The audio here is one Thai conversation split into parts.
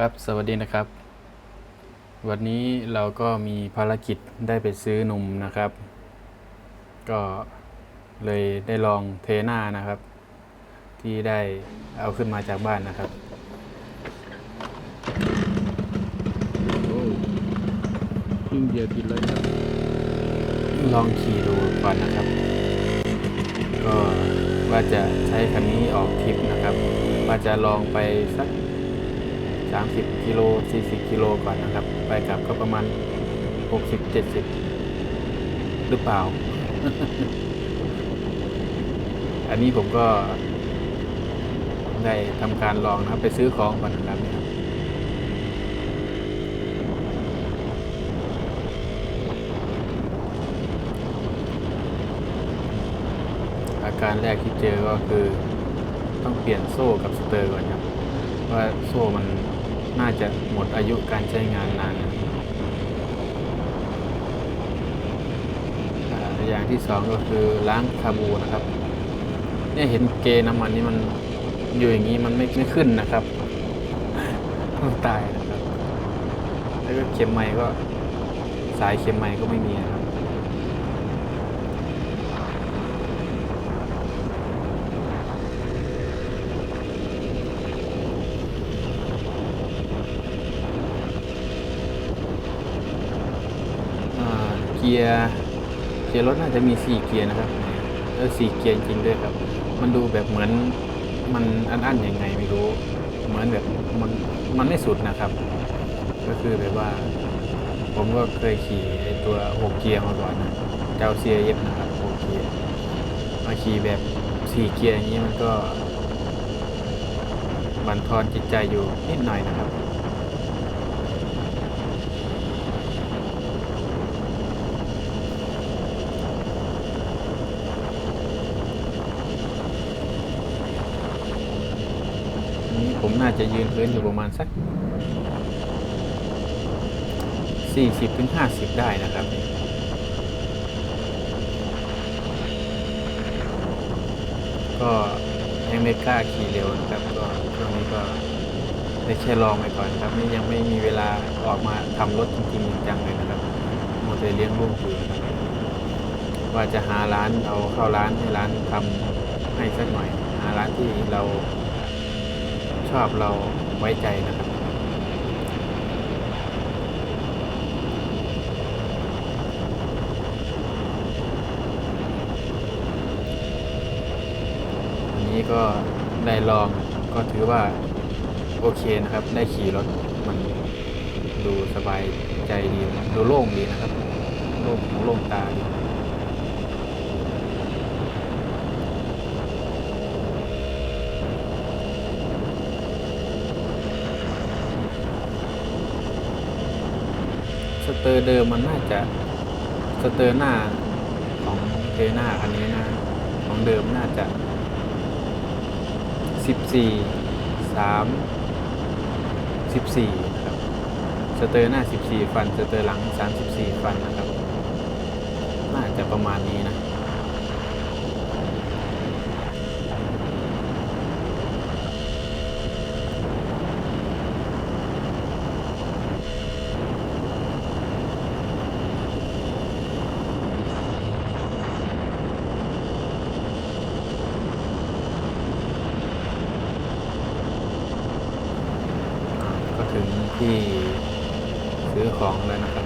ครับ สวัสดีนะครับ วันนี้เราก็มีภารกิจได้ไปซื้อนมนะครับ ก็เลยได้ลองเทหน้านะครับ ที่ได้เอาขึ้นมาจากบ้านนะครับ โอ้ครึ่งเดียวติดเลยครับ ลองขี่ดูก่อนนะครับ ก็ว่าจะใช้คันนี้ออกทริปนะครับ ว่าจะลองไปสัก 30กิโล40กิโลก่อนนะครับ ไปกลับก็ประมาณ 60 70 หรือเปล่า อันนี้ผมก็ได้ทำการลองนะครับไปซื้อของก่อนนะครับเนี่ยครับอาการแรกที่เจอก็คือต้องเปลี่ยนโซ่กับสเตอร์ก่อนครับ ว่าโซ่มัน น่าจะหมดอายุการใช้งานนานนะอ่าอย่างที่สองก็คือล้างคาบูนะครับ เนี่ยเห็นเกน้ำมันนี่มันอยู่อย่างนี้มันไม่ไม่ขึ้นนะครับต้องตายนะครับ แล้วก็เข็มไม้ก็สายเข็มไม้ก็ไม่มีนะครับ อ่าเกียร์เกียร์รถน่าจะมีสี่เกียร์นะครับเออสี่เกียร์จริงด้วยครับ มันดูแบบเหมือนมันอันๆยังไงไม่รู้ เหมือนแบบมันมันไม่สุดนะครับ ก็คือแบบว่า ผมก็เคยขี่ตัวหกเกียร์มาก่อนนะเจ้าเซียเย็บนะครับหกเกียร์มาขี่แบบสี่เกียร์อย่างนี้มันก็บันทอนจิตใจอยู่นิดหน่อยนะครับ นี้ ผมน่าจะยืนพื้นอยู่ประมาณสัก 40ถึง50 ได้นะครับก็ยังไม่กล้าขี่เร็วนะครับก็ช่วงนี้ก็ได้แค่ลองไปก่อนครับนี่ยังไม่มีเวลาออกมาทำรถจริงๆจังเลยนะครับมัวแต่เลี้ยงลูกอยู่ว่าจะหาร้านเอาเข้าร้านให้ร้านทำให้สักหน่อย หาร้านที่เรา อบเราไว้ใจนะครับ อันนี้ก็ได้ลองก็ถือว่าโอเคนะครับ ได้ขี่รถมันดูสบายใจดีนะดูโล่งดีนะครับ โล่งหูโล่งตาดี ส เตอร์เดิมมันน่าจะสเตอร์หน้าของเทน่าคันนี้นะ ของเดิมน่าจะสิบสี่สามสิบสี่นะครับสเตอร์หน้าสิบสี่ฟัน สเตอร์หลังสามสิบสี่ฟันนะครับ น่าจะประมาณนี้นะ ก็ถึงที่ซื้อ ของแล้วนะครับ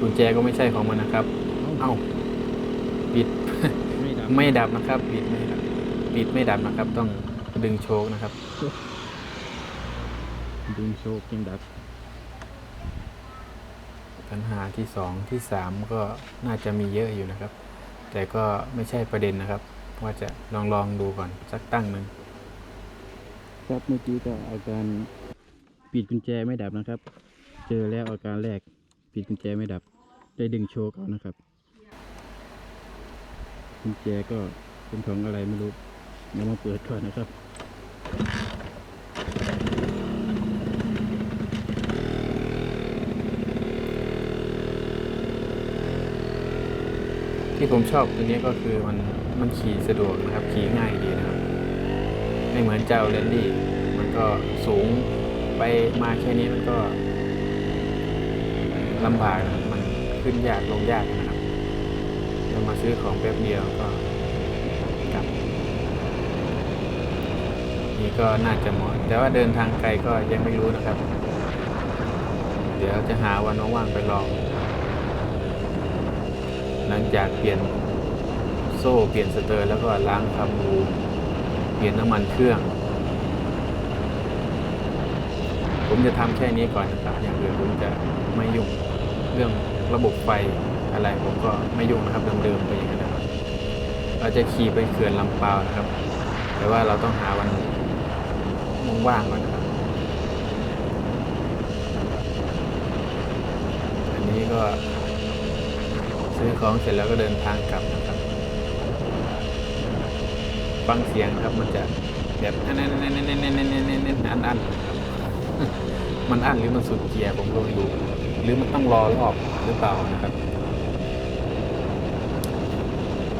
กุญแจก็ไม่ใช่ของมันนะครับ เอ้า ปิด ไม่ดับไม่ดับนะครับปิดไม่ดับปิดไม่ดับนะครับ ต้องดึงโชคนะครับ ดึงโชคยังดับ ปัญหาที่สองที่สามก็น่าจะมีเยอะอยู่นะครับ แต่ก็ไม่ใช่ประเด็นนะครับ ว่าจะลองลองดูก่อนสักตั้งหนึ่งครับเมื่อกี้ก็อาการปิดกุญแจไม่ดับนะครับ เจอแล้วอาการแรกปิดกุญแจไม่ดับ ได้ดึงโชคเอานะครับ กุญแจก็เป็นของอะไรไม่รู้เดี๋ยวมาเปิดก่อนนะครับที่ผมชอบตัวนี้ก็คือมันมันขี่สะดวกนะครับ ขี่ง่ายดีนะครับ ไม่เหมือนเจ้าเรนดี้มันก็สูงไปมาแค่นี้มันก็ลำบากนะมันขึ้นยากลงยากนะ มาซื้อของแป๊บเดียวก็กลับ นี่ก็น่าจะเหมาะแต่ว่าเดินทางไกลก็ยังไม่รู้นะครับ เดี๋ยวจะหาวันว่างๆไปลอง หลังจากเปลี่ยนโซ่เปลี่ยนสเตอร์แล้วก็ล้างคาบูเปลี่ยนน้ำมันเครื่อง ผมจะทำแค่นี้ก่อนนะครับ อย่างอื่นผมจะไม่ยุ่งเรื่องระบบไฟ อะไรผมก็ไม่ยุ่งนะครับเดิมๆไปอย่างนั้นนะครับเราจะขี่ไปเขื่อนลำปาวนะครับ แต่ว่าเราต้องหาวันว่างๆก่อนนะครับ อันนี้ก็ซื้อของเสร็จแล้วก็เดินทางกลับนะครับ ฟังเสียงครับมันจะแบบอันนั้นอันนั้นอันนั้นอันนั้นอันนั้นอันนั้นมันอั้นหรือมันสุดเกียร์ผมก็ไม่รู้หรือมันต้องรอรอบหรือเปล่านะครับ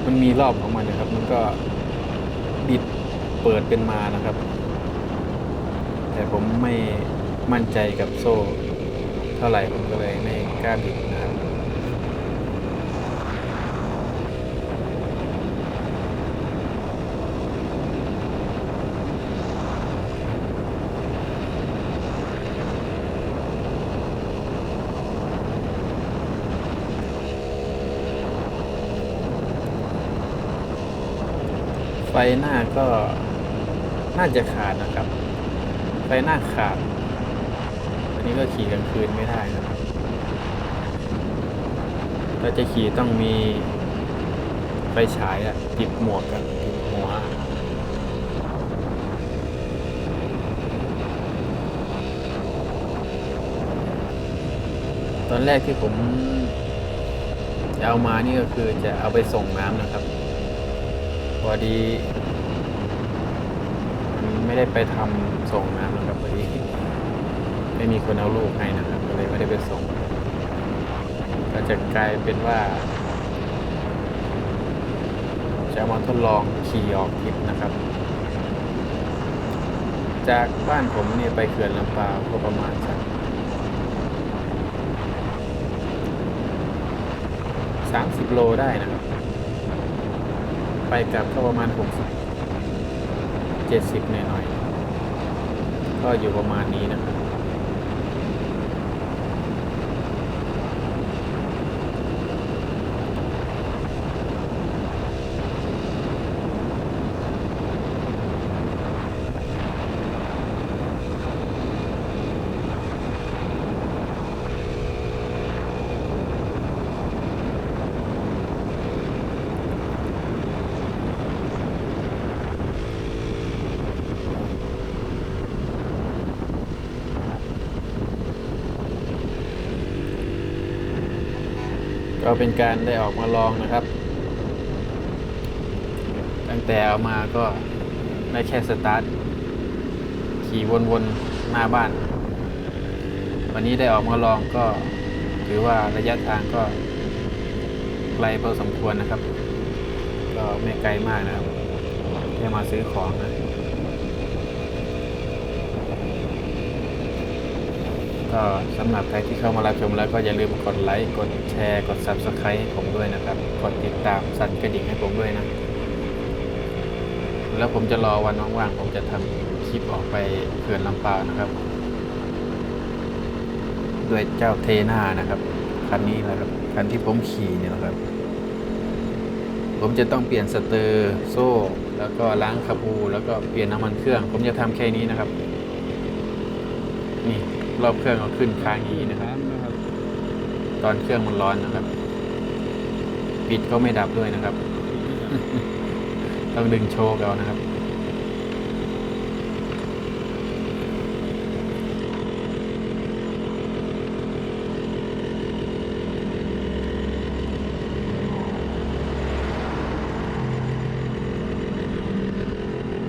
มันมีรอบของมันนะครับ มันก็บิดเปิดเป็นมานะครับ แต่ผมไม่มั่นใจกับโซ่เท่าไหร่ผมก็เลยไม่กล้าบิด ฟหน้าก็น่าจะขาดนะครับ ไฟหน้าขาด อันนี้ก็ขี่กลางคืนไม่ได้นะครับถ้าจะขี่ต้องมีไฟฉายอะติดหมวกกับติดหัวตอนแรกที่ผมจะเอามานี่ก็คือจะเอาไปส่งน้ำนะครับ พอดีไม่ได้ไปทำส่งน้ำนะครับพอดีไม่มีคนเอาลูกให้นะครับก็เลยไม่ได้ไปส่ง ก็จะกลายเป็นว่า จะมาทดลองขี่ออกทริปนะครับ จากบ้านผมเนี่ยไปเขื่อนลำปาวก็ประมาณสักสามสิบโลได้นะครับ ไปกลับก็ประมาณหกสิบเจ็ดสิบหน่อยๆก็อยู่ประมาณนี้นะครับ ก็เป็นการได้ออกมาลองนะครับ ตั้งแต่เอามาก็ได้แค่สตาร์ทขี่วนๆหน้าบ้าน วันนี้ได้ออกมาลองก็ถือว่าระยะทางก็ไกลพอสมควรนะครับ ก็ไม่ไกลมากนะครับแค่มาซื้อของนะ ก็สำหรับใครที่เข้ามารับชมแล้วก็อย่าลืมกดไลค์กดแชร์กด Subscribe ให้ผมด้วยนะครับ กดติดตามสั่นกระดิ่งให้ผมด้วยนะ แล้วผมจะรอวันว่างๆผมจะทำคลิปออกไปเขื่อนลำปาวนะครับ ด้วยเจ้าเทน่านะครับ คันนี้แหละครับ คันที่ผมขี่เนี่ยนะครับผมจะต้องเปลี่ยนสเตอร์โซ่ แล้วก็ล้างคาบูแล้วก็เปลี่ยนน้ำมันเครื่อง ผมจะทำแค่นี้นะครับ นี่ รอบเครื่องเอาขึ้นค้างอย่างนี้นะครับน้ำนะครับ ตอนเครื่องมันร้อนนะครับ ปิดก็ไม่ดับด้วยนะครับ ต้องดึงโชว์เอานะครับ